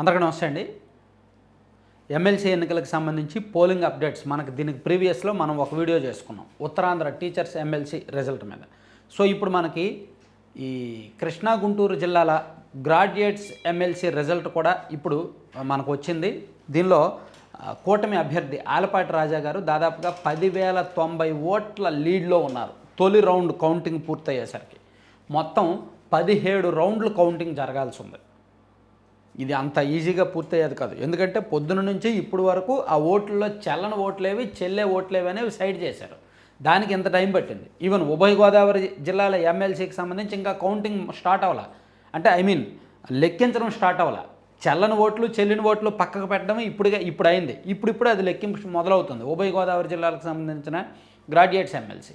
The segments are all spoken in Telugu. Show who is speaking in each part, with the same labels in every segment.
Speaker 1: అందరికీ నమస్తే అండి. ఎమ్మెల్సీ ఎన్నికలకు సంబంధించి పోలింగ్ అప్డేట్స్ మనకు దీనికి ప్రీవియస్లో మనం ఒక వీడియో చేసుకున్నాం. ఉత్తరాంధ్ర టీచర్స్ ఎమ్మెల్సీ రిజల్ట్ మీద. సో ఇప్పుడు మనకి ఈ కృష్ణా గుంటూరు జిల్లాల గ్రాడ్యుయేట్స్ ఎమ్మెల్సీ రిజల్ట్ కూడా ఇప్పుడు మనకు వచ్చింది. దీనిలో కూటమి అభ్యర్థి ఆలపాటి రాజా గారు దాదాపుగా పదివేల తొంభై ఓట్ల లీడ్లో ఉన్నారు. తొలి రౌండ్ కౌంటింగ్ పూర్తయ్యేసరికి. మొత్తం పదిహేడు రౌండ్లు కౌంటింగ్ జరగాల్సి ఉంది. ఇది అంత ఈజీగా పూర్తయ్యేది కాదు. ఎందుకంటే పొద్దున నుంచి ఇప్పుడు వరకు ఆ ఓట్లలో చెల్లని ఓట్లేవి చెల్లే ఓట్లేవి అనేవి సైడ్ చేశారు. దానికి ఎంత టైం పట్టింది. ఈవెన్ ఉభయ గోదావరి జిల్లాల ఎమ్మెల్సీకి సంబంధించి ఇంకా కౌంటింగ్ స్టార్ట్ అవ్వాల. అంటే ఐ మీన్ లెక్కించడం స్టార్ట్ అవ్వాల. చెల్లని ఓట్లు చెల్లిన ఓట్లు పక్కకు పెట్టడం ఇప్పుడుగా ఇప్పుడు అయింది. ఇప్పుడు ఇప్పుడు అది లెక్కింపు మొదలవుతుంది. ఉభయ గోదావరి జిల్లాలకు సంబంధించిన గ్రాడ్యుయేట్స్ ఎమ్మెల్సీ.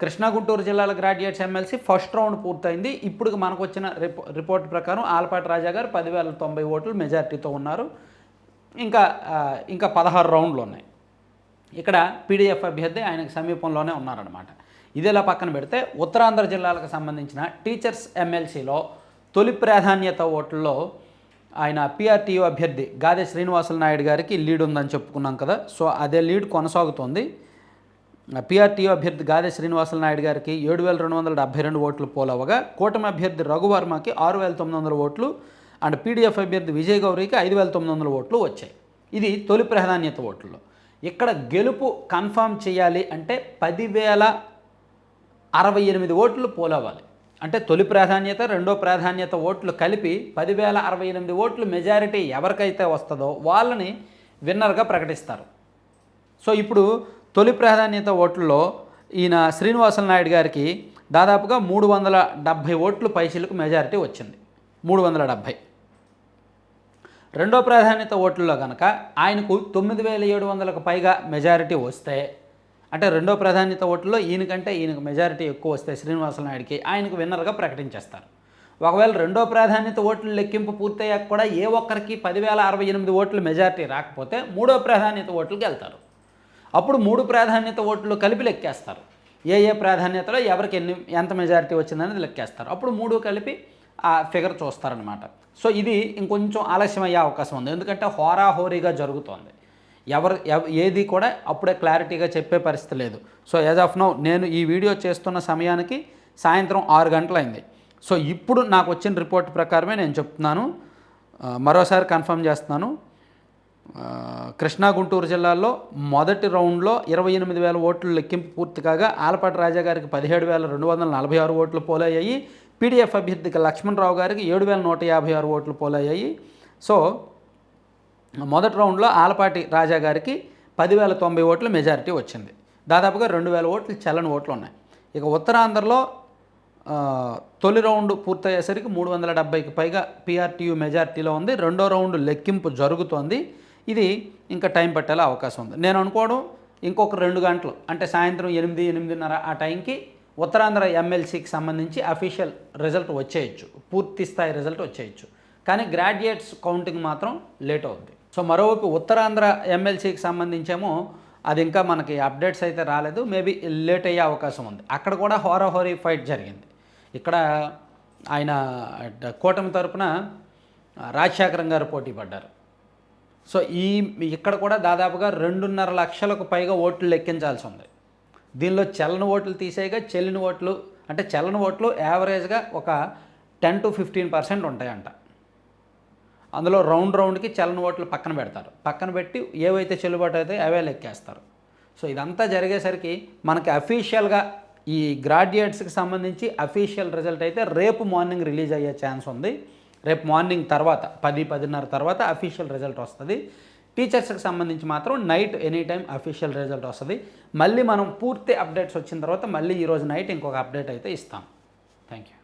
Speaker 1: కృష్ణా గుంటూరు జిల్లాల గ్రాడ్యుయేట్స్ ఎమ్మెల్సీ ఫస్ట్ రౌండ్ పూర్తయింది. ఇప్పుడు మనకు వచ్చిన రిపో రిపోర్ట్ ప్రకారం ఆలపాటి రాజా గారు పదివేల తొంభై ఓట్లు మెజార్టీతో ఉన్నారు. ఇంకా ఇంకా పదహారు రౌండ్లు ఉన్నాయి. ఇక్కడ పీడీఎఫ్ అభ్యర్థి ఆయనకు సమీపంలోనే ఉన్నారనమాట ఇదేలా పక్కన పెడితే ఉత్తరాంధ్ర జిల్లాలకు సంబంధించిన టీచర్స్ ఎమ్మెల్సీలో తొలి ప్రాధాన్యత ఓట్లలో ఆయన పిఆర్టీయూ అభ్యర్థి గాదే శ్రీనివాసుల నాయుడు గారికి లీడ్ ఉందని చెప్పుకున్నాం కదా. సో అదే లీడ్ కొనసాగుతోంది. పిఆర్టీయూ అభ్యర్థి గాదే శ్రీనివాసుల నాయుడు గారికి ఏడు వేల రెండు వందల డెబ్బై రెండు ఓట్లు పోలవగా కూటమి అభ్యర్థి రఘువర్మకి ఆరు వేల తొమ్మిది వందల ఓట్లు అండ్ పీడీఎఫ్ అభ్యర్థి విజయ్ గౌరికి ఐదు వేల తొమ్మిది వందల ఓట్లు వచ్చాయి. ఇది తొలి ప్రాధాన్యత ఓట్లలో. ఇక్కడ గెలుపు కన్ఫర్మ్ చేయాలి అంటే పదివేల అరవై ఎనిమిది ఓట్లు పోలవ్వాలి అంటే తొలి ప్రాధాన్యత రెండో ప్రాధాన్యత ఓట్లు కలిపి పదివేల అరవై ఎనిమిది ఓట్లు మెజారిటీ ఎవరికైతే వస్తుందో వాళ్ళని విన్నర్గా ప్రకటిస్తారు. సో ఇప్పుడు తొలి ప్రాధాన్యత ఓట్లలో ఈయన శ్రీనివాసల నాయుడు గారికి దాదాపుగా మూడు వందల డెబ్భై ఓట్లు పైసలకు మెజారిటీ వచ్చింది. మూడు వందల డెబ్భై. రెండో ప్రాధాన్యత ఓట్లలో కనుక ఆయనకు తొమ్మిది వేల ఏడు వందలకు పైగా మెజారిటీ వస్తే అంటే రెండో ప్రాధాన్యత ఓట్లలో ఈయనకంటే ఈయనకు మెజారిటీ ఎక్కువ వస్తే శ్రీనివాసల నాయుడికి ఆయనకు విన్నర్గా ప్రకటించేస్తారు. ఒకవేళ రెండో ప్రాధాన్యత ఓట్లు లెక్కింపు పూర్తయ్యాక కూడా ఏ ఒక్కరికి పదివేల అరవై ఎనిమిది ఓట్లు మెజారిటీ రాకపోతే మూడో ప్రాధాన్యత ఓట్లకు వెళ్తారు. అప్పుడు మూడు ప్రాధాన్యత ఓట్లు కలిపి లెక్కేస్తారు. ఏ ఏ ప్రాధాన్యతలో ఎవరికి ఎన్ని ఎంత మెజారిటీ వచ్చిందనేది లెక్కేస్తారు. అప్పుడు మూడు కలిపి ఆ ఫిగర్ చూస్తారనమాట సో ఇది ఇంకొంచెం ఆలస్యం అయ్యే అవకాశం ఉంది. ఎందుకంటే హోరాహోరీగా జరుగుతోంది. ఎవరు ఏది కూడా అప్పుడే క్లారిటీగా చెప్పే పరిస్థితి లేదు. సో యాజ్ ఆఫ్ నౌ నేను ఈ వీడియో చేస్తున్న సమయానికి సాయంత్రం ఆరు గంటలైంది. సో ఇప్పుడు నాకు వచ్చిన రిపోర్ట్ ప్రకారమే నేను చెప్తున్నాను. మరోసారి కన్ఫర్మ్ చేస్తున్నాను. కృష్ణా గుంటూరు జిల్లాల్లో మొదటి రౌండ్లో ఇరవై ఎనిమిది వేల ఓట్లు లెక్కింపు పూర్తి కాగా ఆలపాటి రాజా గారికి పదిహేడు వేల రెండు వందల నలభై ఆరు ఓట్లు పోలయ్యాయి. పీడీఎఫ్ అభ్యర్థికి లక్ష్మణరావు గారికి ఏడు వేల నూట యాభై ఆరు ఓట్లు పోలయ్యాయి. సో మొదటి రౌండ్లో ఆలపాటి రాజా గారికి పదివేల తొంభై ఓట్ల మెజారిటీ వచ్చింది. దాదాపుగా రెండు వేల ఓట్లు చల్లని ఓట్లు ఉన్నాయి. ఇక ఉత్తరాంధ్రలో తొలి రౌండ్ పూర్తయ్యేసరికి మూడు వందల డెబ్బైకి పైగా పీఆర్టీయూ మెజారిటీలో ఉంది. రెండో రౌండ్ లెక్కింపు జరుగుతోంది. ఇది ఇంకా టైం పట్టేలా అవకాశం ఉంది. నేను అనుకోవడం ఇంకొక రెండు గంటలు అంటే సాయంత్రం ఎనిమిది ఎనిమిదిన్నర ఆ టైంకి ఉత్తరాంధ్ర ఎమ్మెల్సీకి సంబంధించి అఫీషియల్ రిజల్ట్ వచ్చేయచ్చు. పూర్తి స్థాయి రిజల్ట్ వచ్చేయచ్చు. కానీ గ్రాడ్యుయేట్స్ కౌంటింగ్ మాత్రం లేట్ అవుద్ది. సో మరోవైపు ఉత్తరాంధ్ర ఎమ్మెల్సీకి సంబంధించేమో అది ఇంకా మనకి అప్డేట్స్ అయితే రాలేదు. మేబీ లేట్ అయ్యే అవకాశం ఉంది. అక్కడ కూడా హోరాహోరీ ఫైట్ జరిగింది. ఇక్కడ ఆయన కూటమి తరపున రాజశేఖరం గారు పోటీ పడ్డారు. సో ఈ ఇక్కడ కూడా దాదాపుగా రెండున్నర లక్షలకు పైగా ఓట్లు లెక్కించాల్సి ఉంది. దీనిలో చెల్లని ఓట్లు తీసేయగా చెల్లిన ఓట్లు అంటే చెల్లని ఓట్లు యావరేజ్గా ఒక టెన్ టు ఫిఫ్టీన్ పర్సెంట్ ఉంటాయంట. అందులో రౌండ్ రౌండ్కి చలన ఓట్లు పక్కన పెడతారు. పక్కన పెట్టి ఏవైతే చెల్లుబాటు అయితే అవే లెక్కేస్తారు. సో ఇదంతా జరిగేసరికి మనకి అఫీషియల్గా ఈ గ్రాడ్యుయేట్స్కి సంబంధించి అఫీషియల్ రిజల్ట్ అయితే రేపు మార్నింగ్ రిలీజ్ అయ్యే ఛాన్స్ ఉంది. రేపు మార్నింగ్ తర్వాత పది పదిన్నర తర్వాత అఫీషియల్ రిజల్ట్ వస్తుంది. టీచర్స్కి సంబంధించి మాత్రం night any time official result వస్తుంది. మళ్ళీ మనం పూర్తి అప్డేట్స్ వచ్చిన తర్వాత మళ్ళీ ఈరోజు నైట్ ఇంకొక అప్డేట్ అయితే ఇస్తాం. Thank you